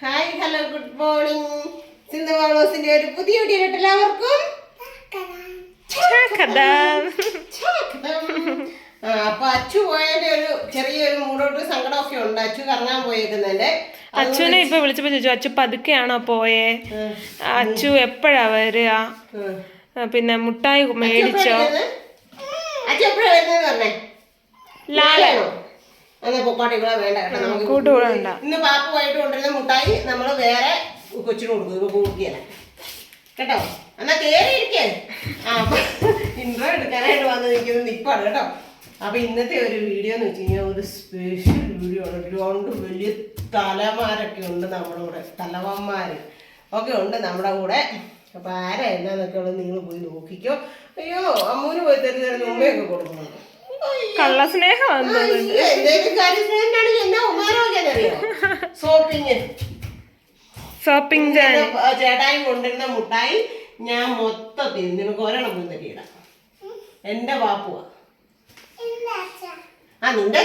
Hi hello good morning Sindhu മാളോസിന്റെ ഒരു പുതിയ video എല്ലാവർക്കും അപ്പൊ അച്ചു പോയതിന്റെ ഒരു ചെറിയൊരു മൂടോട്ട് സങ്കടമൊക്കെ ഉണ്ട്. അച്ചു കറങ്ങാൻ പോയേക്കുന്നതിന്റെ. അച്ഛനെ ഇപ്പൊ വിളിച്ചപ്പോ ചോദിച്ചു അച്ചു പതുക്കെയാണോ പോയേ? അച്ചു എപ്പോഴാ വരിക? പിന്നെ മുട്ടായി മേടിച്ചോ? അച്ചു എപ്പോഴാ വരുന്നത് പറഞ്ഞേ? ലാലോ എന്നാ പൊക്കോട്ടെ ഇവിടെ വേണ്ട കേട്ടോ നമുക്ക് കൂട്ടുകൂടണ്ട ഇന്ന് പാപ്പുമായിട്ട് കൊണ്ടുവരുന്ന മുട്ടായി നമ്മൾ വേറെ കൊച്ചിന് കൊടുക്കും ഇപ്പൊ കുറുക്കിയല്ല കേട്ടോ? എന്നാ കേറി ഇരിക്കേ ആ ഇൻട്രോ എടുക്കാനായിട്ട് വന്ന് നിൽക്കുന്നത് നിപ്പാണ് കേട്ടോ. അപ്പൊ ഇന്നത്തെ ഒരു വീഡിയോ എന്ന് വെച്ച് കഴിഞ്ഞാൽ ഒരു സ്പെഷ്യൽ വീഡിയോ ആണ്. രണ്ട് വലിയ തലമാരൊക്കെ ഉണ്ട് നമ്മുടെ കൂടെ തലവന്മാര്. ഒക്കെ ഉണ്ട് നമ്മുടെ കൂടെ. അപ്പൊ ആരാ എന്നാന്നൊക്കെ ഉള്ളത് നിങ്ങൾ പോയി നോക്കിക്കോ. അയ്യോ അമ്മൂന് പോയി തരുന്ന ഉമ്മയൊക്കെ കൊടുക്കുന്നുണ്ട്. അയ്യോ. കള്ളസ്നേഹം ഷോപ്പിംഗ് ചേട്ടായി കൊണ്ടിരുന്ന മുട്ടായി ഞാൻ മൊത്തത്തിൽ നിനക്ക് ഒരെണ്ണം പോയി തരിയിടാം എന്റെ പാപ്പുവാ ആ നിന്റെ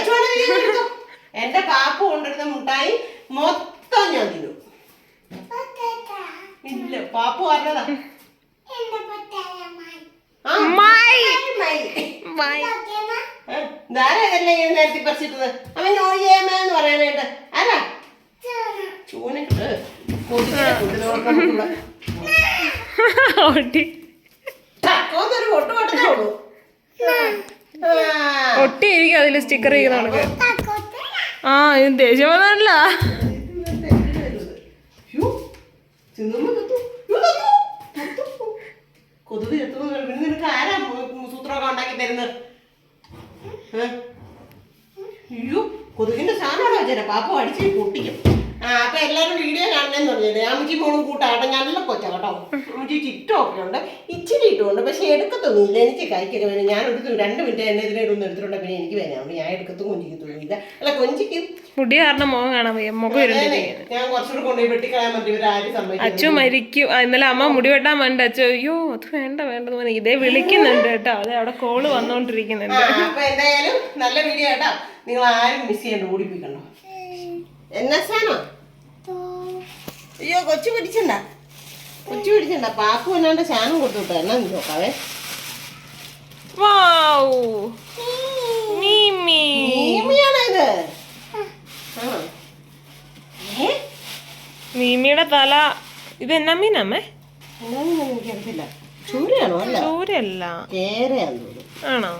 എന്റെ പാപ്പു കൊണ്ടിരുന്ന മുട്ടായി മൊത്തം ഞാൻ തിന്നു. ഇല്ല പാപ്പു പറഞ്ഞതാ. ആ, ഇതെല്ലാം ഇങ്ങനെ നേരത്തെ പറിച്ചിട്ടത്? അവൻ നോയേമെന്ന് പറയാനായിട്ട്. ആരാ? ചൂനിട്ട് ഒട്ടി ഉള്ളൂ. ആ. ഒട്ടിയിരിക്കും അതിൽ സ്റ്റിക്കർ ചെയ്യുന്ന കണക്ക്. ആ ഇത് ദേഷ്യം വന്നല്ല. കൊതുക് ചെത്തുന്നു. നിനക്ക് ആരാ സൂത്രമൊക്കെ ഉണ്ടാക്കി തരുന്നത്? അയ്യോ കൊതുകിന്റെ സാധനമാണോ വെച്ചാൽ പാപ്പ അടിച്ച് പൊട്ടിക്കും. അപ്പൊ എല്ലാരും വീഡിയോ കാണണമെന്ന് പറഞ്ഞത് അമ്മച്ചി മോളും കൂട്ടാട്ടെ നല്ല കൊച്ച കേട്ടോ അമ്മച്ചി ചിറ്റമൊക്കെ ഉണ്ട് ഇച്ചിരി ഇട്ടുണ്ട് പക്ഷെ എടുക്കത്തൊന്നുമില്ല. എനിക്ക് കൈക്കൊക്കെ വേണം ഞാൻ എടുത്തു രണ്ട് മിനിറ്റ് എന്നെ ഇതിനൊന്നും എടുത്തിട്ടുണ്ട്. പിന്നെ എനിക്ക് വേണം അതുകൊണ്ട് ഞാൻ എടുക്കത്തും കൊഞ്ചിക്കത്തൊന്നുമില്ല അല്ല കൊഞ്ചിക്കും. മുടി കാരണം മുഖം കാണാൻ വയ്യ. മുഖം ഞാൻ കുറച്ചുകൂടെ കൊണ്ടുപോയി വെട്ടിക്കളയാൻ പറ്റി ഇവരാരും സമ്മതിക്കും അച്ചു മരിക്കും. ഇന്നലെ അമ്മ മുടി വെട്ടാൻ വേണ്ട അച്ഛൻ അയ്യോ അത് വേണ്ട വേണ്ടെന്ന് പറഞ്ഞ ഇതേ വിളിക്കുന്നുണ്ട് കേട്ടോ. അതെ അവിടെ കോൾ വന്നോണ്ടിരിക്കുന്നുണ്ട്. അപ്പൊ എന്തായാലും നല്ല വീഡിയോ കേട്ടോ. നിങ്ങൾ ആരും മിസ് ചെയ്യണ്ട ഓടിപ്പിക്കണ്ടോ എന്നാ സാധനം? അയ്യോ കൊച്ചു പിടിച്ചണ്ട. കൊച്ചു പിടിച്ചണ്ട. പാപ്പു എന്നാണ്ട് ശാനം കൊടുത്തു വിട്ടോ എന്നാ നീ നോക്കാവേ. വൗ. മീമി. ഭൂമിയാണോ ഇത് ആ. മീമിയുടെ തല. ഇത് എന്നാ മീനമ്മേ ചൂരയാണോ അല്ല? തോന്നുന്നു. ആണോ?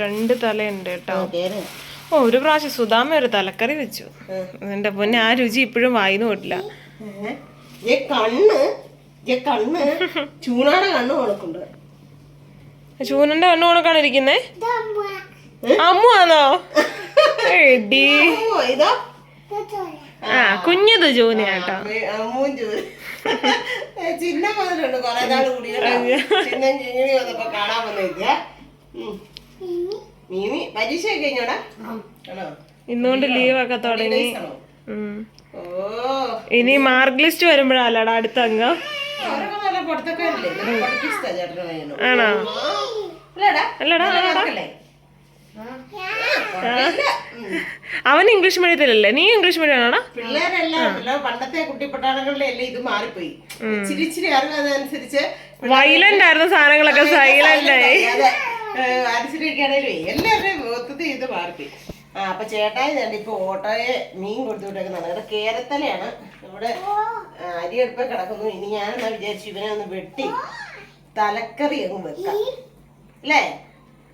രണ്ട് തലയുണ്ട് കേട്ടോ. ഒരു പ്രാവശ്യം സുധാമ ഒരു തലക്കറി വെച്ചു. എന്റെ പൊന്നെ ആ രുചി ഇപ്പോഴും വായിന്ന് പോയിട്ടില്ല കണ്ണ് കണ്ണ് ചൂണാടെ കണ്ണ് ചൂനന്റെ കണ്ണു ഉണക്കാണ് ഇരിക്കുന്നേ? അമ്മു ആണോ എടി. ഓ ഇതാ? ആ കുഞ്ഞത് ജൂനിയാട്ടോ ചിന്ന മുതലുണ്ട് കൊറേ നാൾ കൂടി ചിന്ന ചിങ്ങി വന്നപ്പോ കാണാൻ വന്നില്ല. മീമി പരീക്ഷ കഴിഞ്ഞോടാ? ഇന്നുകൊണ്ട് ലീവൊക്കെ തുടങ്ങി. ഇനി മാർക്ക് ലിസ്റ്റ് വരുമ്പോഴല്ലടാ അടുത്ത അംഗം ആണോ? അല്ലടാ. അവൻ ഇംഗ്ലീഷ് മീഡിയത്തിലല്ലേ? നീ ഇംഗ്ലീഷ് മീഡിയം ആണോ പിള്ളേരെല്ലാം പണ്ടത്തെ കുട്ടിപ്പട്ടാളങ്ങളിലല്ലേ ഇത് മാറിപ്പോയി. ഇച്ചിരി ഇച്ചിരി അറിവ് അതനുസരിച്ച് വയലന്റ് ആയിരുന്നു സാധനങ്ങളൊക്കെ. സൈലന്റ് ആയി. അതെ അരിച്ചിരിക്കുകയാണേലും എല്ലാവരുടെയും മൊത്തത്തിൽ ഇത് മാറിപ്പോയി. ആ അപ്പൊ ചേട്ടായി തന്നെ ഇപ്പൊ ഓട്ടോയെ മീൻ കൊടുത്തു വിട്ടേക്കുന്നതാണ് ഇവിടെ കേരത്തലയാണ്. ഇവിടെ ആ, അരി അടുപ്പ് കിടക്കുന്നു. ഇനി ഞാനെന്നാ വിചാരിച്ചു ഇവനെ ഒന്ന് വെട്ടി തലക്കറി അങ്ങ് വെക്കാം. അല്ലേ?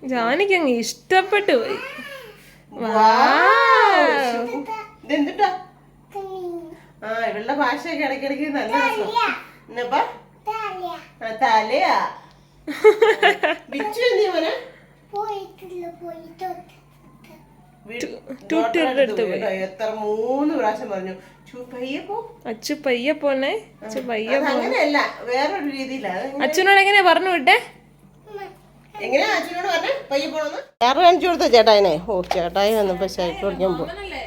ജാനിക്ക് അങ്ങ് ഇഷ്ടപ്പെട്ടു പോയി. ഇതെന്തുട്ടാ? ആ ഇവളുടെ ഭാഷയൊക്കെ ഇടയ്ക്കിടയ്ക്ക് നല്ല രസം എന്നപ്പാ? തലയാ. ബിച്ചു എന്തിയാ മോനെ? എത്ര മൂന്ന് പ്രാവശ്യം പറഞ്ഞു ചു പോ. അച്ചു പയ്യെ പോന്നെ അച്ചു പയ്യെ അത് അങ്ങനെയല്ല വേറൊരു രീതിയിലാണ് അച്ഛനോട് എങ്ങനെയാ പറഞ്ഞു വിട്ടെ? എങ്ങനെയാ അച്ഛനോട് പറഞ്ഞേ? പയ്യെ പോണെന്ന്? വേറെ കാണിച്ചു കൊടുത്ത ചേട്ടായിനെ? ഓ ചേട്ടായി വന്നപ്പോ സൈക്കിൾ ഓടിക്കാൻ പോ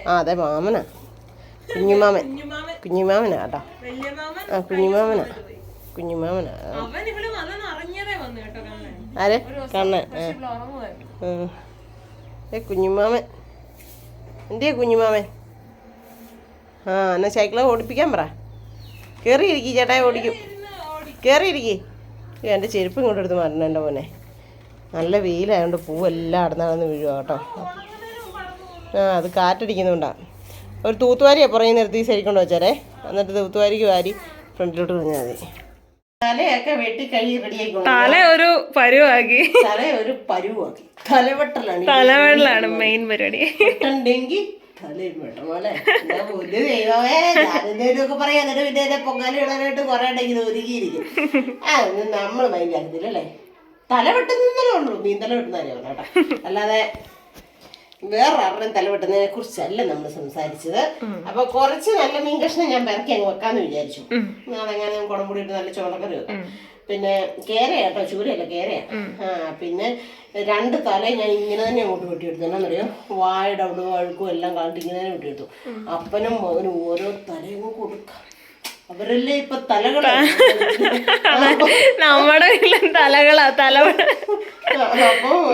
ആ അതെ മാമനാ. കുഞ്ഞുമാമൻ. കുഞ്ഞുമാമനാ കേട്ടോ. ആ കുഞ്ഞുമാമനാ. കുഞ്ഞുമാമനാ ആ. അവൻ ഇവിടെ വന്നെന്ന് അറിഞ്ഞതേ വന്നു കേട്ടോ കാണാൻ ആരെ? കണ്ണൻ. ഏ കുഞ്ഞുമാമൻ. എന്തിയാ കുഞ്ഞുമാമൻ? ആ എന്നാ സൈക്കിൾ ഓടിപ്പിക്കാൻ പറ. കയറിയിരിക്കി ചേട്ടായി ഓടിക്കും. കയറിയിരിക്കി എന്റെ ചെരുപ്പ് ഇങ്ങോട്ട് എടുത്ത് മരണം എന്റെ മോനെ. നല്ല വെയിലായതുകൊണ്ട് പൂവെല്ലാം അടന്നാണെന്ന് വീഴുക കേട്ടോ. ആ അത് കാറ്റടിക്കുന്നുണ്ടാ ഒരു തൂത്തുവാരിയാണ് പുറകെ നിർത്തി ശരിക്കൊണ്ട് വെച്ചാലേ എന്നിട്ട് തൂത്തുവാരിക്ക് വാരി ഫ്രണ്ടിലോട്ട് പറഞ്ഞാൽ മതി. തലയൊക്കെ വെട്ടി കഴുകി റെഡിയായിക്കൊണ്ട് തല ഒരു പരുവാക്കി. തല ഒരു പരുവാക്കി. തലവെട്ടലാണ്. തലവെട്ടലാണ് മെയിൻ പരിപാടി. വെട്ടണ്ടെങ്കിൽ തലയിൽ വെട്ടണം അല്ലേ? എന്താ പുല്ല് ദൈവമേ ഞാനെന്തേലുമൊക്കെ പറയാം. എന്നിട്ട് പിന്നെ എന്നെ പൊങ്കാലി ഇടാനായിട്ട് കുറെ ഉണ്ടെങ്കിൽ ഒരുക്കിയിരിക്കും ആ നമ്മൾ അല്ലേ തല വെട്ടുന്നതല്ലേ ഉള്ളൂ. മീൻ തല വെട്ടുന്നതല്ലേ ഉള്ളൂ കേട്ടോ. അല്ലാതെ വേറൊരെണ്ണം തല തലവെട്ടുന്നതിനെ കുറിച്ചല്ല നമ്മൾ സംസാരിച്ചത്. അപ്പൊ കുറച്ച് നല്ല മീൻ കഷ്ണം ഞാൻ പെരക്കി അങ്ങ് വെക്കാന്ന് വിചാരിച്ചു. നാളെങ്ങനെ കുടം കൂടിയിട്ട് നല്ല ചോളക്കറി വെക്കാം. പിന്നെ കേരയാട്ടോ ചൂരയല്ല കേരയാ? ആ പിന്നെ രണ്ട് തല ഞാൻ ഇങ്ങനെ തന്നെ അങ്ങോട്ട് വെട്ടിയെടുത്തു. എന്നാന്നറിയോ വായുടെ അവിടെ വഴുക്കും എല്ലാം കാണിട്ട് ഇങ്ങനെ തന്നെ വെട്ടിയെടുത്തു. അപ്പനും മകനും ഓരോ തലയും കൊടുക്കാം. അവരല്ലേ ഇപ്പൊ തലകളാ? നമ്മുടെ തലകളാ. തല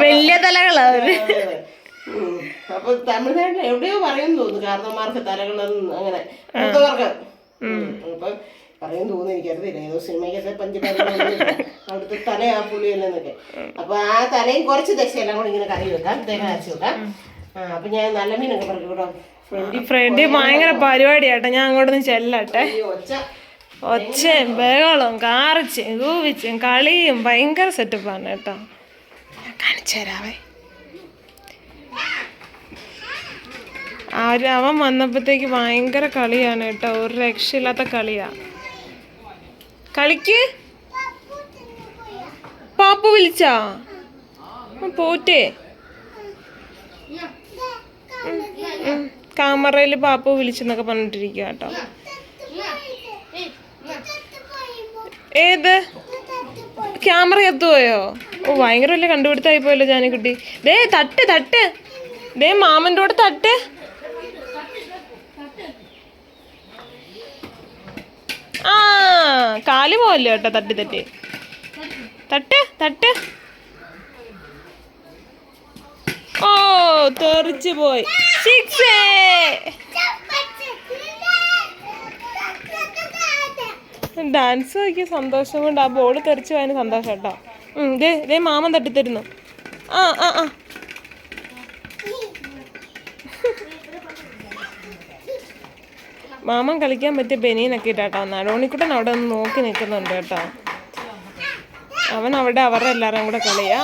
വലിയ തലകളാ. അപ്പൊ തമിഴ്നാട്ടിൽ എവിടെയോ പറയുന്നു തോന്നുന്നു. കാരണന്മാർക്ക് തലകളൊന്നും അങ്ങനെ. മൂത്തവർക്ക്. അപ്പൊ പറയും തോന്നുന്നു എനിക്കറിയില്ല ഏതോ സിനിമയ്ക്കൊക്കെ പഞ്ചപാലില്ല അവിടുത്തെ തല ആ പുള്ളിയല്ലെന്നൊക്കെ. അപ്പൊ ആ തലയും കുറച്ച് ദശയെല്ലാം കൂടി ഇങ്ങനെ കറി വെക്കാം. തേങ്ങ അരച്ച് വെക്കാം. അപ്പൊ ഞാൻ നല്ല മീനൊക്കെ പറഞ്ഞു കൂടാ ഫ്രണ്ട് ഭയങ്കര പരിപാടിയാട്ടെ. ഞാൻ അങ്ങോട്ടൊന്ന് ചെല്ലട്ടെ. ഒച്ചയും ബഹളവും കാറിച്ചും കൂവിച്ചും കളിയും ഭയങ്കര സെറ്റപ്പാണ് കേട്ടോ. കാണിച്ചു തരാവേ ആര് അവൻ വന്നപ്പോഴത്തേക്ക് ഭയങ്കര കളിയാണ് കേട്ടോ. ഒരു രക്ഷയില്ലാത്ത കളിയാ. കളിക്ക്? പാപ്പു വിളിച്ചാ? പോറ്റേ ക്യാമറയിൽ പാപ്പു വിളിച്ചെന്നൊക്കെ പറഞ്ഞിട്ടിരിക്കുക കേട്ടോ. ഏത്? ക്യാമറ എത്തുപോയോ ഓ ഭയങ്കര വലിയ കണ്ടുപിടുത്തായി പോയല്ലോ ജാനിക്കുട്ടി ദേ തട്ട് തട്ട്. ദേ മാമന്റെ കൂടെ തട്ട്. ആ കാൽ പോവല്ലോ കേട്ടോ തട്ടി തട്ടി. തട്ട് തട്ട്. ഓ തെറിച്ചു പോയി. സിക്സ് ഡാൻസ് നോക്കിയ സന്തോഷം കൊണ്ട് ആ ബോൾ തെറിച്ച് പോയതിന് സന്തോഷം കേട്ടോ. ഇതേ ഇതേ മാമൻ തട്ടിത്തരുന്നു. ആ ആ ആ. മാമൻ കളിക്കാൻ പറ്റിയ ബനീനൊക്കെ ഇട്ടാട്ടോ. നടുവണിക്കുട്ടൻ അവിടെ ഒന്ന് നോക്കി നിൽക്കുന്നുണ്ട് കേട്ടോ. അവൻ അവിടെ അവരുടെ എല്ലാവരും കൂടെ കളിയാ.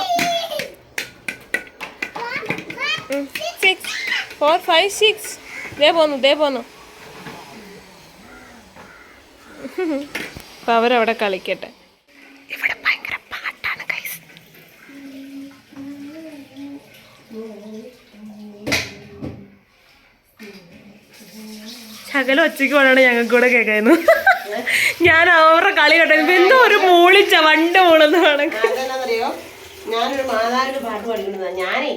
ഫോർ ഫൈവ് സിക്സ് ദേ പോന്നു ദേ പോന്നു. അവരവിടെ കളിക്കട്ടെ ഇവിടെ ഭയങ്കര പാട്ടാണ് കൈസ് ശകലം ഒച്ചയ്ക്ക് വേണം ഞങ്ങൾക്ക് കൂടെ കേൾക്കായിരുന്നു ഞാൻ അവരുടെ കളി കേട്ടോ എന്തോ ഒരു മൂളിച്ച വണ്ട് മൂളെന്ന് വേണം അതെന്നാന്നറിയോ? ഞാനൊരു മാതാവിന്റെ പാട്ട് പഠിക്കുന്നതാ. ഞാനേ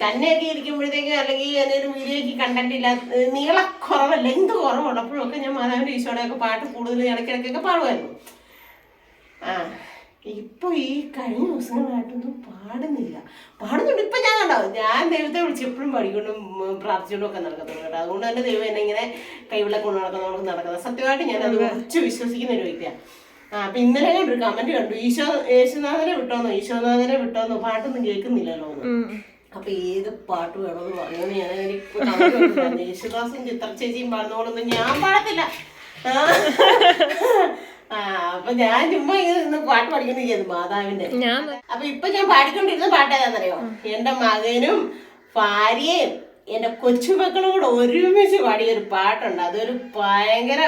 തന്നെയൊക്കെ ഇരിക്കുമ്പോഴത്തേക്ക് അല്ലെങ്കിൽ എന്തെങ്കിലും വീഡിയോയ്ക്ക് കണ്ടന്റ് ഇല്ല നീളക്കുറവല്ല എന്ത് കുറവുള്ളപ്പോഴൊക്കെ ഞാൻ മാതാവിന്റെ ഈശോടെയൊക്കെ പാട്ട് കൂടുതൽ ഇടയ്ക്കിടയ്ക്കൊക്കെ പാടുമായിരുന്നു. ആ. ഇപ്പൊ ഈ കഴിഞ്ഞ ദിവസങ്ങളായിട്ടൊന്നും പാടുന്നില്ല. പാടുന്നുണ്ട്. ഇപ്പൊ ഞാൻ കണ്ടോ ഞാൻ ദൈവത്തെ വിളിച്ച് എപ്പോഴും പഠിക്കൊണ്ടും പ്രാർത്ഥിച്ചുകൊണ്ടും ഒക്കെ നടക്കുന്നുണ്ട് കേട്ടോ. അതുകൊണ്ട് തന്നെ ദൈവം എന്നെ ഇങ്ങനെ കൈവിളെ കൊണ്ട് നടക്കുന്നവർക്ക് നടക്കുന്നത് സത്യമായിട്ട് ഞാൻ അത് ഉറച്ച് വിശ്വസിക്കുന്ന ഒരു വ്യക്തിയാണ് ആ അപ്പൊ ഇന്നലെ ഒരു കമന്റ് കണ്ടു. ഈശോ യേശുനാഥനെ വിട്ടോന്നോ? ഈശോനാഥനെ വിട്ടോന്നോ? പാട്ടൊന്നും കേൾക്കുന്നില്ലല്ലോ അപ്പൊ ഏത് പാട്ട് വേണമെന്ന് പറഞ്ഞു ഞാൻ. യേശുദാസും ചിത്ര ചേച്ചിയും പാടുന്നോളൊന്നും ഞാൻ പാടത്തില്ല. അപ്പൊ ഞാൻ ചുമ്മാ ഇങ്ങനെ നിന്ന് പാട്ട് പഠിക്കുന്നിരിക്കുന്നു മാതാവിന്റെ. അപ്പൊ ഇപ്പൊ ഞാൻ പാടിക്കൊണ്ടിരുന്ന പാട്ട് ഏതാണെന്നറിയോ എന്റെ മകനും ഭാര്യയും എന്റെ കൊച്ചുമക്കളും കൂടെ ഒരുമിച്ച് പാടിയ ഒരു പാട്ടുണ്ട്. അതൊരു ഭയങ്കര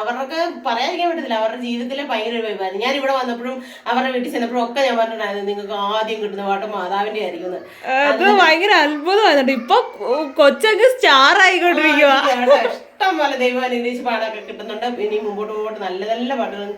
അവർക്ക് പറയാതിരിക്കാൻ പറ്റത്തില്ല. അവരുടെ ജീവിതത്തിലെ ഭയങ്കര ഒരു ഞാൻ ഇവിടെ വന്നപ്പോഴും അവരുടെ വീട്ടിൽ ചെന്നപ്പോഴും ഒക്കെ ഞാൻ പറഞ്ഞിട്ടുണ്ടായിരുന്നു നിങ്ങൾക്ക് ആദ്യം കിട്ടുന്ന പാട്ട് മാതാവിന്റെ ആയിരിക്കും അത് ഭയങ്കര അത്ഭുതമായിരുന്നു. ഇപ്പൊ കൊച്ചൊക്കെ സ്റ്റാർ ആയിക്കൊണ്ടിരിക്കുക ഇഷ്ടം പോലെ ദൈവം അനുഗ്രഹിച്ച് പാടൊക്കെ കിട്ടുന്നുണ്ട്. ഇനി മുമ്പോട്ട് മുമ്പോട്ട് നല്ല നല്ല പാട്ടുകൾ.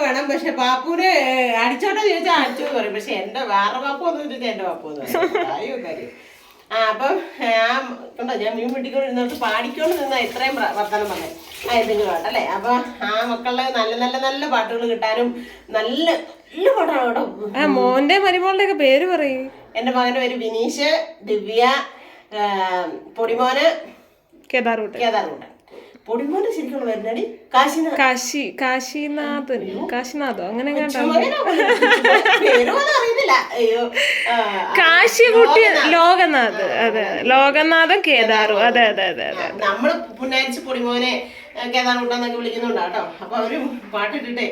വേണം. പക്ഷെ പാപ്പൂനെ അടിച്ചോട്ടെ ചോദിച്ചാൽ അടിച്ചു പറയും. പക്ഷെ എന്റെ വേറെ പാപ്പു എന്ന് ചോദിച്ചാൽ എന്റെ പാപ്പു എന്ന് പറയും. ആ അപ്പം ആ കണ്ടോ ഞാൻ മീൻ വെട്ടിക്കൊണ്ട് ഇരുന്നിട്ട് പാടിക്കൊണ്ട് നിന്ന ഇത്രയും വർത്തനം പറഞ്ഞത് ആ എന്തെങ്കിലും ആട്ടെ അപ്പൊ ആ മക്കളുടെ നല്ല നല്ല നല്ല പാട്ടുകൾ കിട്ടാനും നല്ല നല്ല പാട്ടാണ് കേട്ടോ. ആ മോന്റെ മരുമോളുടെ ഒക്കെ പേര് പറയും. എന്റെ മകന്റെ പേര് വിനീഷ് ദിവ്യ പൊടിമോന് കേദാർകൂട്ട്. കേദാറുണ്ട് പൊടിമോന് ശരിക്കും വരുന്നടി. കാശിനാഥ്. കാശി കാശിനാഥൻ കാശിനാഥോ? അങ്ങനെ അറിയത്തില്ല അയ്യോ കാശി കുട്ടി ലോകനാഥ്. അതെ. ലോകനാഥൻ കേദാറു. അതെ അതെ അതെ അതെ നമ്മൾ പുന്നാരിച്ച് പൊടിമോനെ കേദാർകൂട്ടെന്നൊക്കെ വിളിക്കുന്നുണ്ട് കേട്ടോ. അപ്പൊ അവർ പാട്ടിട്ടിട്ടേ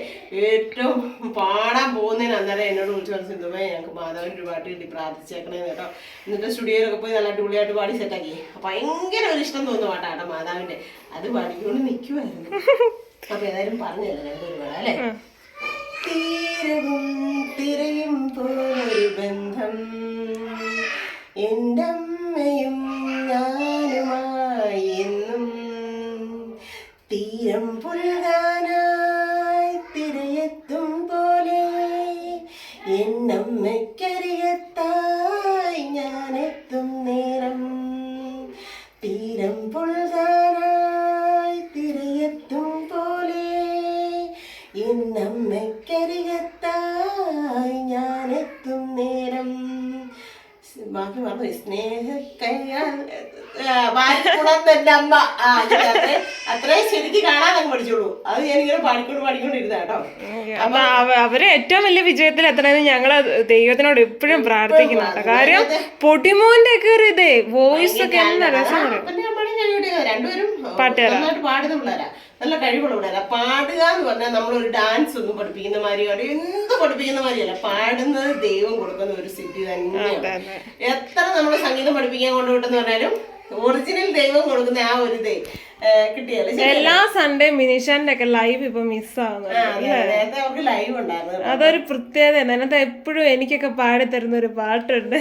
ഏറ്റവും പാടാൻ പോകുന്നതിന് അന്നേരം എന്നോട് വിളിച്ചു പറഞ്ഞു സിന്ധുമേ ഞങ്ങൾക്ക് മാധവൻ ഒരു പാട്ട് കിട്ടി പ്രാർത്ഥിച്ചേക്കണേ കേട്ടോ. എന്നിട്ട് സ്റ്റുഡിയോയിലൊക്കെ പോയി നല്ല അടിപൊളിയായിട്ട് പാടി സെറ്റാക്കി ഭയങ്കര ഒരു ഇഷ്ടം തോന്നുന്ന പാട്ടാട്ടോ മാധവന്റെ. അത് പാടിക്കൊണ്ട് നിൽക്കുമായിരുന്നു അപ്പൊ ഏതായാലും പറഞ്ഞല്ലോ പാടാ അല്ലേ? തീരവും തിരയും പോലൊരു ബന്ധം. എന്റെ അമ്മയും ഞാനുമായി എന്നും തീരം പുൽകാനായി തിരയെത്തും പോലെ എന്നമ്മയ്ക്കരികത്തായി ഞാനെത്തും നേരം. തീരം പുൽകാനായി തിരയെത്തും പോലെ എന്നമ്മയ്ക്കരികത്തായി ഞാനെത്തും നേരം. ബാക്കി പറഞ്ഞു സ്നേഹ എന്റെ അമ്മ. ആ, അത്രയും ശരിക്കും കാണാൻ അങ്ങ് പഠിച്ചോളൂ. അത് ഞാനിങ്ങനെ പാടിക്കൊണ്ട് പാടിക്കൊണ്ടിരുന്ന കേട്ടോ. അപ്പൊ അവരെ ഏറ്റവും വലിയ വിജയത്തിൽ എത്തണമെന്ന് ഞങ്ങൾ ദൈവത്തിനോട് എപ്പോഴും പ്രാർത്ഥിക്കുന്നുണ്ട് കാര്യം പൊടിമോന്റെ ഒക്കെ ഒരു ഇതേ വോയിസ് ഒക്കെ എന്നാ രസം രണ്ടുപേരും പാടുന്ന പിള്ളേരാ. നല്ല കഴിവുള്ള പിള്ളേരാ. പാടുക എന്ന് പറഞ്ഞാൽ നമ്മളൊരു ഡാൻസ് ഒന്നും പഠിപ്പിക്കുന്ന മാതിരിയോ ഒരു എന്ത് പഠിപ്പിക്കുന്ന മാതിരിയല്ല. പാടുന്നത് ദൈവം കൊടുക്കുന്ന ഒരു സിദ്ധി തന്നെയാണ്. എത്ര നമ്മൾ സംഗീതം പഠിപ്പിക്കാൻ കൊണ്ടുവിട്ടെന്ന് പറഞ്ഞാലും ഒറിജിനൽ ദൈവം കൊടുക്കുന്ന ആ ഒരു ഇതേ. കിട്ടിയല്ലേ? എല്ലാ സൺഡേ മിനിഷാന്റെ ഒക്കെ ലൈവ് ഇപ്പൊ മിസ് ലൈവ് ഉണ്ടായിരുന്നു. അതൊരു പ്രത്യേകത അതിനകത്ത് എപ്പോഴും എനിക്കൊക്കെ പാടി തരുന്ന ഒരു പാട്ടുണ്ട്.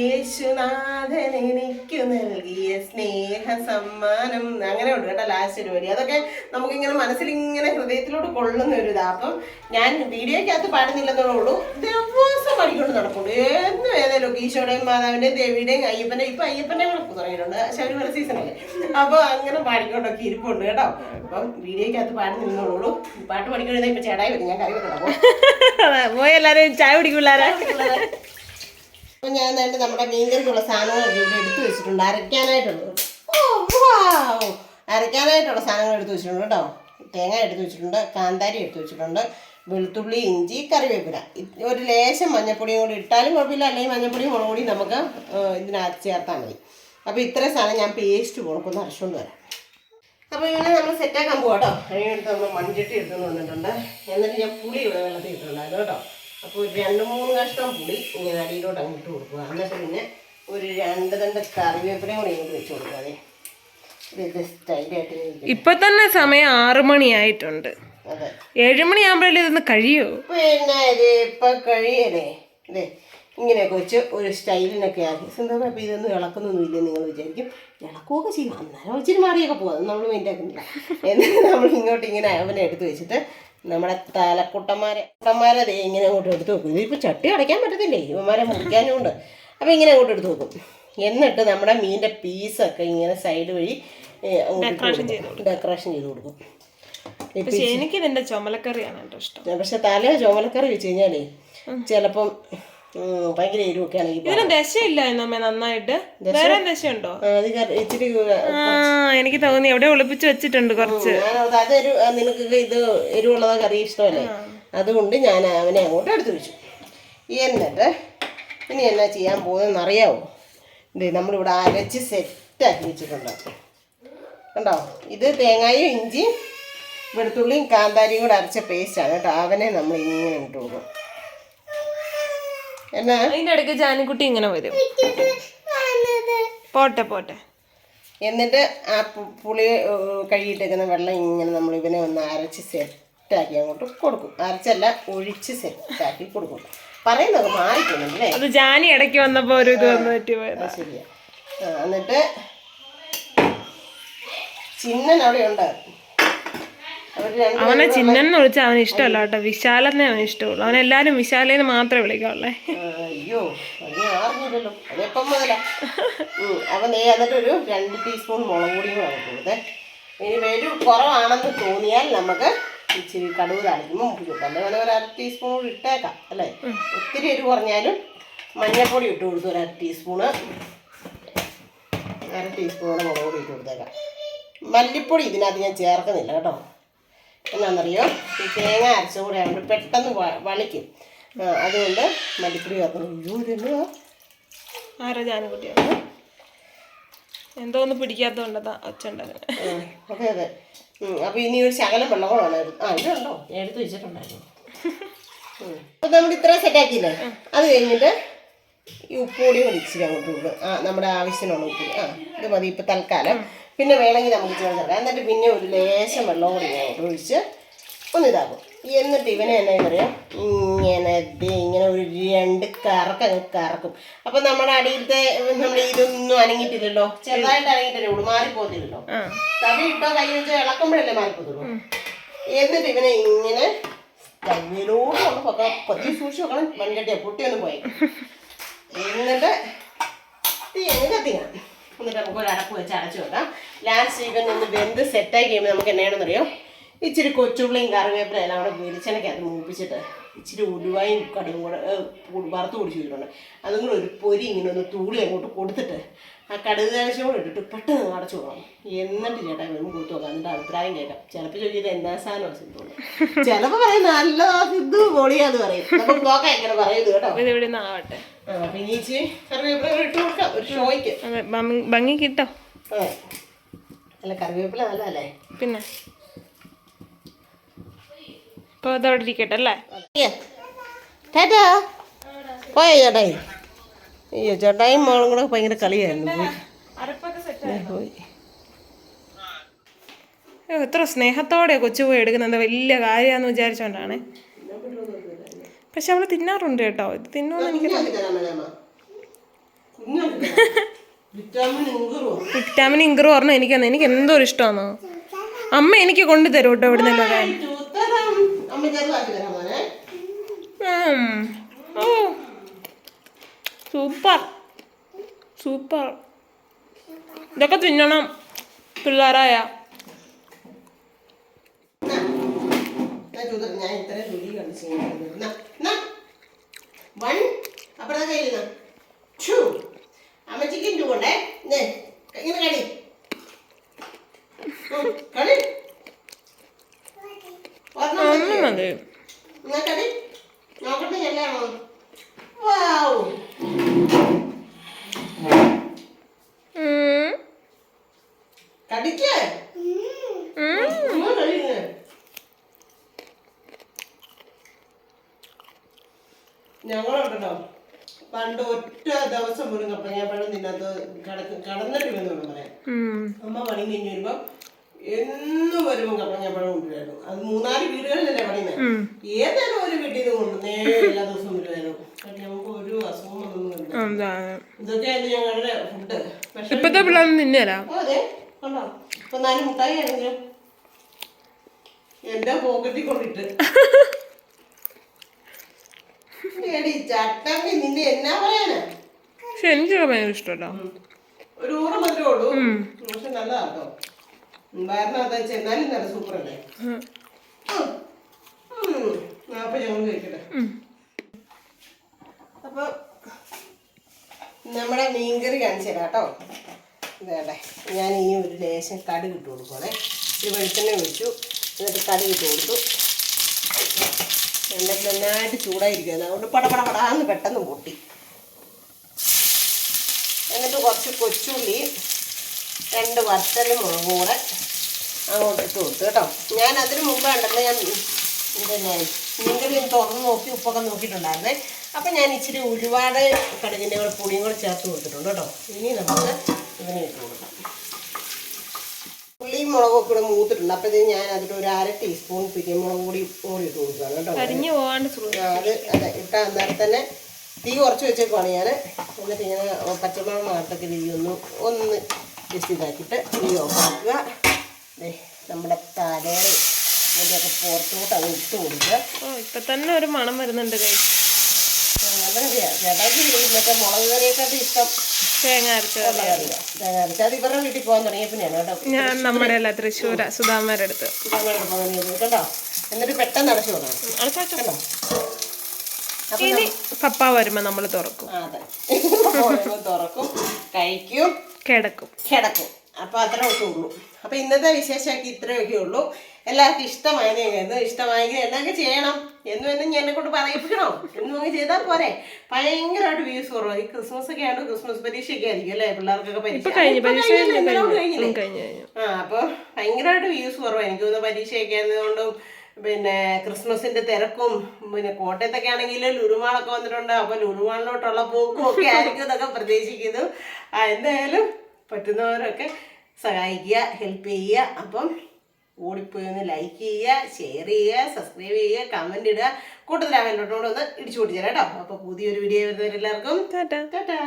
യേശുനാഥൻ എനിക്ക് നൽകിയ സ്നേഹ സമ്മാനം. അങ്ങനെ ഉണ്ട് കേട്ടോ ലാസ്റ്റ് ഒരു വരി അതൊക്കെ നമുക്കിങ്ങനെ മനസ്സിൽ ഇങ്ങനെ ഹൃദയത്തിലോട്ട് കൊള്ളുന്ന ഒരു ഇതാ. അപ്പം ഞാൻ വീഡിയോക്കകത്ത് പാടുന്നില്ലെന്നുള്ളൂ ഉള്ളൂ. ദിവസം പഠിക്കൊണ്ട് നടക്കുള്ളൂ എന്നും ഏതായാലും ഈശോയുടെയും മാതാവിന്റെയും ദേവിയുടെയും അയ്യപ്പന്റെ ഇപ്പൊ അയ്യപ്പന്റെ കൂടെ തുടങ്ങിയിട്ടുണ്ട്. ശബരിമല സീസണല്ലേ അപ്പൊ അങ്ങനെ പാടിക്കൊണ്ടൊക്കെ ഇരിപ്പുണ്ട് കേട്ടോ. അപ്പം വീഡിയോക്കകത്ത് നിന്നോളൂ. പാട്ട് പഠിക്കണേ ഇപ്പൊ ചേടായി വരും. ഞാൻ കറി വെക്കണം പോയി എല്ലാരും ചായ കുടിക്കൂലാരാ അപ്പൊ ഞാൻ നേരത്തെ നമ്മുടെ മീൻകറിക്കുള്ള ഇവിടെ എടുത്തു വെച്ചിട്ടുണ്ട്. അരയ്ക്കാനായിട്ടുള്ളത്. അരയ്ക്കാനായിട്ടുള്ള സാധനങ്ങൾ എടുത്തു വെച്ചിട്ടുണ്ട് കേട്ടോ. തേങ്ങ എടുത്തു വെച്ചിട്ടുണ്ട് കാന്താരി എടുത്തു വെച്ചിട്ടുണ്ട് വെളുത്തുള്ളി ഇഞ്ചി കറിവേപ്പില. ഒരു ലേശം മഞ്ഞപ്പൊടിയും കൂടി ഇട്ടാലും കുഴപ്പമില്ല. അല്ലെങ്കിൽ മഞ്ഞപ്പൊടിയും മുളക് കൂടി നമുക്ക് ഇതിനകത്ത് ചേർത്താൽ മതി. അപ്പോൾ ഇത്രയും സാധനം ഞാൻ പേസ്റ്റ് പോണക്കൊന്ന് അരച്ചുകൊണ്ട് വരാം. അപ്പോൾ ഇങ്ങനെ നമ്മൾ സെറ്റാക്കാൻ പോകാം കേട്ടോ അതിനടുത്ത് നമ്മൾ മൺചട്ടി എടുത്തുകൊണ്ട് വന്നിട്ടുണ്ട്. എന്നിട്ട് ഞാൻ പുളി ഇവിടെ വെള്ളത്തിൽ ഇട്ടിട്ടുണ്ടായിരുന്നു കേട്ടോ. അപ്പോൾ ഒരു രണ്ട് മൂന്ന് കഷ്ണം പുളി ഇങ്ങനെ അടിയിലോട്ട് അങ്ങോട്ട് കൊടുക്കുക. എന്നിട്ട് പിന്നെ ഒരു രണ്ട് രണ്ട് കറിവേപ്പിലയും കൂടി ഇങ്ങോട്ട് വെച്ച് ഇരിക്കും ഇപ്പൊ തന്നെ സമയം ആറു മണിയായിട്ടുണ്ട്. അതെ. ഏഴുമണി ആകുമ്പോഴല്ലേ ഇതൊന്ന് കഴിയോ? പിന്നെ ഇപ്പം കഴിയല്ലേ? ഇങ്ങനെയൊക്കെ വെച്ച് ഒരു സ്റ്റൈലിനൊക്കെ ആക്കി. സുന്ദരം അപ്പോൾ ഇതൊന്നും ഇളക്കുന്നൊന്നും ഇല്ല നിങ്ങൾ വിചാരിക്കും. ഇളക്കുകയൊക്കെ ചെയ്യും. അന്നേരം ഇച്ചിരി മാറിയൊക്കെ പോകും. നമ്മൾ മെയിന്റാക്കുന്നില്ല എന്നിട്ട് നമ്മൾ ഇങ്ങോട്ട് ഇങ്ങനെ അവനെ എടുത്ത് വെച്ചിട്ട് നമ്മുടെ തലക്കുട്ടന്മാരെ കുട്ടന്മാരെ ഇങ്ങനെ അങ്ങോട്ട് എടുത്ത് വെക്കും. ഇതിപ്പോൾ ചട്ടി അടയ്ക്കാൻ പറ്റത്തില്ലേ? ഇവന്മാരെ മുറിക്കാനും ഉണ്ട് അപ്പോൾ ഇങ്ങനെ അങ്ങോട്ട് എടുത്ത് വെക്കും. എന്നിട്ട് നമ്മുടെ മീനിന്റെ പീസൊക്കെ ഇങ്ങനെ സൈഡ് വഴി ഡെക്കറേഷൻ ചെയ്ത് കൊടുക്കും. പക്ഷെ എനിക്ക് ഇതിന്റെ ചുമലക്കറിയാണ് ഇഷ്ടം. പക്ഷെ തല ചുമലക്കറി വെച്ച് കഴിഞ്ഞാലേ ചിലപ്പം ഭയങ്കര എരിവൊക്കെ ആണെങ്കിൽ ഇതിന് ദശയില്ല എന്നമ്മ നന്നായിട്ട്. വേറെ ദശയുണ്ടോ? ഇച്ചിരി എനിക്ക് തോന്നി എവിടെ ഒളിപ്പിച്ച് വെച്ചിട്ടുണ്ട് കുറച്ച്. അതൊരു നിനക്ക് ഇത് എരിവുള്ളത് കറി ഇഷ്ടമല്ലേ? അതുകൊണ്ട് ഞാൻ അവനെ അങ്ങോട്ട് എടുത്തു വെച്ചു. എന്നിട്ട് ഇനി എന്നാ ചെയ്യാൻ പോകുന്നതെന്ന് അറിയാവോ ഇത് നമ്മളിവിടെ അരച്ച് സെറ്റാക്കി വെച്ചിട്ടുണ്ട്. കണ്ടോ? ഇത് തേങ്ങായും ഇഞ്ചിയും വെളുത്തുള്ളിയും കാന്താരിയും കൂടെ അരച്ച പേസ്റ്റാണ് കേട്ടോ. അവനെ നമ്മൾ ഇങ്ങനെ ഇട്ടു കൊടുക്കും. എന്നാ? അതിന്റെ ഇടയ്ക്ക് ജാനിക്കുട്ടി ഇങ്ങനെ വരും. പോട്ടെ പോട്ടെ. എന്നിട്ട് ആ പുളി കഴുകിയിട്ടേക്കുന്ന വെള്ളം ഇങ്ങനെ നമ്മൾ ഇവനെ ഒന്ന് അരച്ച് സെറ്റാക്കി അങ്ങോട്ട് കൊടുക്കും. അരച്ചല്ല ഒഴിച്ച് സെറ്റാക്കി കൊടുക്കും. പറയുന്നത് മാറിക്കുന്നുണ്ടല്ലേ അത് ജാനി ഇടയ്ക്ക് വന്നപ്പോ ഒരു ഇത് വന്ന് പറ്റി പോയത്. ശരിയാ. എന്നിട്ട് ചിന്നൻ അവിടെ ഉണ്ട് അവർ രണ്ട് അവനെ ചിഹ്നം എന്ന് വിളിച്ചാൽ അവന് ഇഷ്ടമല്ല കേട്ടോ. വിശാലെന്നേ അവന് ഇഷ്ടമുള്ളൂ. അവൻ എല്ലാവരും വിശാലേന്ന് മാത്രമേ വിളിക്കാവുള്ളേ. അയ്യോ അറിഞ്ഞില്ലല്ലോ. അതെപ്പം മുതലാ. നീ എന്നിട്ട് ഒരു രണ്ട് ടീസ്പൂൺ മുളക് പൊടിയും കൂടെ ഇനി വെരു കുറവാണെന്ന് തോന്നിയാൽ നമുക്ക് ഇച്ചിരി കടുവ് താളിക്കുമ്പോൾ മുക്കി കൊടുക്കാം അല്ലെ ഒരു അര ടീസ്പൂൺ ഇട്ടേക്കാം അല്ലേ? ഒത്തിരി എരിവ് കുറഞ്ഞാലും മഞ്ഞൾപ്പൊടി ഇട്ട് കൊടുത്തു ഒരു അര ടീസ്പൂണ് അര ടീസ്പൂണോടെ മുളക് പൊടി ഇട്ട് കൊടുത്തേക്കാം. മല്ലിപ്പൊടി ഇതിനകത്ത് ഞാൻ ചേർക്കുന്നില്ല കേട്ടോ. എന്നാണെന്നറിയോ ഈ തേങ്ങ അരച്ച കൂടെ ആയതുകൊണ്ട് പെട്ടെന്ന് വണിക്കും വളിക്കും. അതുകൊണ്ട് മല്ലിപ്പൊടി ചേർക്കണം. ആരോ ജാനുകുട്ടിയാണ് എന്തോ ഒന്ന് പിടിക്കാത്തതുകൊണ്ടതാ ആ, അതെ അതെ. ഉം, അപ്പൊ ഇനി ഒരു ശകലം വെള്ളക്കോളാണ്. ആ ഇതുണ്ടോ എടുത്ത് വെച്ചിട്ടുണ്ടായിരുന്നു. അപ്പൊ നമ്മൾ ഇത്ര സെറ്റാക്കിയില്ലേ അത് കഴിഞ്ഞിട്ട് ഈ ഉപ്പുപൊടി കൂടി ഇച്ചിരി അങ്ങോട്ട് കൊടുക്കും ആ നമ്മുടെ ആവശ്യത്തിനുള്ള ഉപ്പ് ആ ഇത് മതി ഇപ്പം തൽക്കാലം. പിന്നെ വേണമെങ്കിൽ നമുക്ക് ചേർക്കാം എന്നിട്ട് പിന്നെ ഒരു ലേശം വെള്ളം കൂടി അങ്ങോട്ട് ഒഴിച്ച് ഒന്ന് ഇതാക്കും. എന്നിട്ട് ഇവനെ എന്നാ പറയാം? ഇങ്ങനെ ഇങ്ങനെ ഒരു രണ്ട് കറക്കം കറക്കും. അപ്പം നമ്മുടെ അടിയിലത്തെ നമ്മൾ ഇതൊന്നും അനങ്ങിയിട്ടില്ലല്ലോ? ചെറുതായിട്ട് അനങ്ങിയിട്ടില്ലേ ഉള്ളൂ. മാറിപ്പോത്തില്ലല്ലോ തവി ഇട്ടോ കൈ വെച്ച് ഇളക്കുമ്പോഴല്ലേ മാറിപ്പോത്തുള്ളൂ എന്നിട്ട് ഇവനെ ഇങ്ങനെ തവിയിലൂടെ കൊണ്ട് പൊക്ക കൊത്തി സൂക്ഷിച്ച് വെക്കണം. മൺചട്ടിയാ പൊട്ടിയൊന്നും പോയി. എന്നിട്ട് തീ അങ്ങ് കത്തിക്കണം എന്നിട്ട് നമുക്ക് ഒരു അടപ്പ് വെച്ച് അടച്ചു വെക്കാം. ലാസ്റ്റ് ഇവൻ ഒന്ന് വെന്ത് സെറ്റായി കഴിയുമ്പോൾ നമുക്ക് എന്നാണെന്ന് അറിയോ ഇച്ചിരി കൊച്ചുള്ളിയും കറിവേപ്പിലയും എല്ലാം കൂടെ വെളിച്ചെണ്ണയ്ക്കകത്ത് മൂപ്പിച്ചിട്ട് ഇച്ചിരി ഉലുവായും കൂടെ ഉ- വറുത്ത് പൊടിച്ച് വെച്ചിട്ടുണ്ട്. അതും കൂടെ ഒരു പൊരി ഇങ്ങനെ ഒന്ന് തൂളി അങ്ങോട്ട് കൊടുത്തിട്ട് ആ കടുക് കാഴ്ച കൂടെ ഇട്ടിട്ട് പെട്ടെന്ന് അടച്ചു പോകണം എന്നിട്ട് ചേട്ടാ വെറും കൊടുത്തു നോക്കാം എന്നിട്ട് അഭിപ്രായം കേൾക്കാം. ചിലപ്പോൾ ചോദിച്ചത് എന്നാ സാധനമാണ് സിദ്ധു ചിലപ്പോൾ പറയും നല്ലതാ സിദ്ധു പൊളിയാന്ന് പറയും. നമുക്ക് നോക്കാം എങ്ങനെ പറയുന്നത് കേട്ടോ. ഇത് ഇവിടെ നിന്ന് ആവട്ടെ. ആ പിന്നെ ഇച്ചിരി കറിവേപ്പില ഇട്ട് കൊടുക്കാം ഒരു ഷോയ്ക്ക്. അതെ ഭംഗി- കിട്ടോ അതെ അല്ല കറിവേപ്പില നല്ലതല്ലേ? പിന്നെ? ഇപ്പോൾ അതവിടെ ഇരിക്കട്ടെ അല്ലേ? ടാറ്റാ. പോയോ ചേട്ടായി? അയ്യോ ചേട്ടായും മോളും കൂടെ ഭയങ്കര കളിയായിരുന്നു. പോയി. പോയി. എത്ര സ്നേഹത്തോടെ കൊച്ചു പോയി എടുക്കുന്നത്. വലിയ കാര്യമാന്ന് വിചാരിച്ചോണ്ടാണ്. പക്ഷെ അവൾ തിന്നാറുണ്ട് കേട്ടോ. ഇത് തിന്നോന്ന് എനിക്ക് വിറ്റാമിൻ ഇങ്കറ് പറഞ്ഞു എനിക്കെന്ന്. എനിക്ക് എന്തോ ഒരു ഇഷ്ടമാണോ അമ്മ എനിക്ക് കൊണ്ടുതരും കേട്ടോ ഇവിടുന്നല്ലോ അമ്മ ചെറുതാക്കി തരാം മോനെ. സൂപ്പർ. സൂപ്പർ. ഇതൊക്കെ തിന്നണം പിള്ളേരായ. ഞാൻ ഇത്ര രുചി കണ്ടിച്ചു വൺ. അപ്പുറത്തെ കയ്യിൽ അമ്മ ടു ദേ, ഇങ്ങനെ കടി ഉം, കളി ഒരെണ്ണം ഒന്നും മതി എന്നാ കടി നോക്കട്ടെ എല്ലാണോ വാവ് ഉം. കടിക്കേ ഉം. കഴിയുന്നേ ഞങ്ങളുണ്ടല്ലോ പണ്ട് ഒറ്റ ദിവസം പോലും കപ്പങ്ങാപ്പഴം തിന്നാത്ത കടക്ക് കടന്നിട്ടില്ലെന്ന് വേണം പറയാൻ ഉം. അമ്മ പണി കഴിഞ്ഞ് വരുമ്പോ എന്നും വരുമ്പോൾ കപ്പങ്ങാപ്പഴം കൊണ്ടുവരുമായിരുന്നു അത് മൂന്നാൽ വീടുകളിലല്ലേ പണിയുന്നത് ഏതായാലും ഒരു വീട്ടിൽ നിന്ന് കൊണ്ടുവന്നേ എല്ലാ ദിവസവും വരുമായിരുന്നു നമുക്ക് ഒരു അസുഖം ഒന്നും ഇല്ല. അതാണ്. ഇതൊക്കെയായിരുന്നു ഞങ്ങളുടെ ഫുഡ് പക്ഷെ ഇപ്പത്തെ അതെ. കണ്ടോ? ഇപ്പൊ നാല് മുട്ടായി ആണെങ്കിലും എന്റെ പോക്കറ്റിൽ കൊണ്ടിട്ട്. എടി ചട്ടമ്പി നിന്നെ എന്നാ പറയാനാ? പക്ഷെ എനിക്ക് ഭയങ്കര ഒരു ഊറ മാത്രമേ ഉള്ളൂ. പക്ഷെ നല്ലതാട്ടോ വയറിനകത്ത് ചെന്നാലും നല്ല. ആ, അപ്പൊ ഞങ്ങൾ കഴിക്കട്ടെ അപ്പൊ നമ്മുടെ മീൻകറി കാണിച്ചു തരാം കേട്ടോ വേണ്ടേ ഞാൻ ഇനി ഒരു ലേശം കടുക് ഇട്ട് കൊടുക്കണേ ഒരു വെളിച്ചെണ്ണ ഒഴിച്ചു എന്നിട്ട് കടുക് ഇട്ട് കൊടുത്തു എന്നിട്ട് നന്നായിട്ട് ചൂടായിരിക്കുന്നത് അതുകൊണ്ട് പടപടപടാന്ന് പട പെട്ടെന്ന് പൊട്ടി എന്നിട്ട് കുറച്ച് കൊച്ചുള്ളി രണ്ട് വറ്റലും മുളകും കൂടെ അങ്ങോട്ട് ഇട്ട് കൊടുത്തു കേട്ടോ. ഞാൻ അതിന് മുമ്പ് കണ്ടല്ലോ ഞാൻ പിന്നെ മീൻകറി തുറന്ന് നോക്കി ഉപ്പൊക്കെ നോക്കിയിട്ടുണ്ടായിരുന്നേ. അപ്പം ഞാൻ ഇച്ചിരി ഒരുപാട് കടുകിന്റെ കൂടെ പുളിയും കൂടെ ചേർത്ത് കൊടുത്തിട്ടുണ്ട് കേട്ടോ. ഇനി നമുക്ക് ഇതിന് ഇട്ട് കൊടുക്കാം. ഉള്ളിയും മുളകും കൂടെ മൂത്തിട്ടുണ്ട്. അപ്പോൾ ഇത് ഞാൻ അതിൽ ഒരു അര ടീസ്പൂൺ പിരിമുളക് കൂടി കൂടി ഇട്ട് കൊടുക്കുകയാണ് കേട്ടോ. അത് അതെ ഇട്ടാൽ അന്നേരം തന്നെ തീ കുറച്ച് വെച്ചേക്കുവാണ് ഞാൻ. എന്നിട്ട് ഇങ്ങനെ പച്ചമുളക് മാത്രമൊക്കെ തീ ഒന്ന് ഒന്ന് ജസ്റ്റ് ഇതാക്കിയിട്ട് തീ ഓഫാക്കുക ദേ നമ്മുടെ തലേറി ഇതിന്റെയൊക്കെ പുറത്തോട്ട് അങ്ങ് ഇട്ട് കൊടുക്കുക. ഓ ഇപ്പൊ തന്നെ ഒരു മണം വരുന്നുണ്ട് കൈ. മറ്റേ മുളക് കറിയെക്കാട്ടി ഇഷ്ടം. തേങ്ങ അരച്ചത് തേങ്ങ ഇവരുടെ വീട്ടിൽ പോകാൻ കേട്ടോ. ഞാൻ നമ്മുടെ അല്ല തൃശ്ശൂര സുധാമാരുടെ അടുത്ത്. കേട്ടോ എന്നിട്ട് പെട്ടെന്ന് അടച്ചു കൊടുക്കണം. കേട്ടോ ഇനി പപ്പ വരുമ്പോ നമ്മൾ തുറക്കും. തുറക്കും കഴിക്കും കിടക്കും. കിടക്കും. അപ്പൊ അത്ര ഒക്കെ ഉള്ളൂ അപ്പൊ ഇന്നത്തെ വിശേഷമൊക്കെ ഇത്രയൊക്കെ ഉള്ളൂ. എല്ലാവർക്കും ഇഷ്ടമായി എന്ന് ഇഷ്ടമായെങ്കിൽ എന്തൊക്കെ ചെയ്യണം എന്നും എന്നും എന്നെ കൊണ്ട് പറയിപ്പിക്കണോ? എന്നും അങ്ങ് ചെയ്താൽ പോരെ. ഭയങ്കരമായിട്ട് വ്യൂസ് കുറവ്. ഈ ക്രിസ്മസ് ഒക്കെ ആണ് ക്രിസ്മസ് പരീക്ഷയൊക്കെ ആയിരിക്കും അല്ലേ? പിള്ളേർക്കൊക്കെ പരീക്ഷ. ആ അപ്പോൾ ഭയങ്കരമായിട്ട് വ്യൂസ് കുറവാണ് എനിക്ക് തോന്നുന്നു പരീക്ഷയൊക്കെ ആയതുകൊണ്ടും പിന്നെ ക്രിസ്മസിന്റെ തിരക്കും പിന്നെ കോട്ടയത്തൊക്കെ ആണെങ്കിൽ ലുലുമാളൊക്കെ വന്നിട്ടുണ്ട്. അപ്പോൾ ലുലുമാളിലോട്ടുള്ള പോക്കും ഒക്കെ ആയിരിക്കും എന്നൊക്കെ പ്രതീക്ഷിക്കുന്നു. എന്തായാലും പറ്റുന്നവരൊക്കെ സഹായിക്കുക ഹെൽപ്പ് ചെയ്യുക. അപ്പം ഓടിപ്പോയി ഒന്ന് ലൈക്ക് ചെയ്യുക ഷെയർ ചെയ്യുക സബ്സ്ക്രൈബ് ചെയ്യുക കമന്റ് ഇടുക. കൂടുതൽ അവലോട്ടോട് ഒന്ന് ഇടിച്ചു പൊട്ടിച്ചേരാം കേട്ടോ. അപ്പോൾ പുതിയൊരു വീഡിയോ വരുന്നവരെല്ലാവർക്കും ടാറ്റാ. ടാറ്റാ.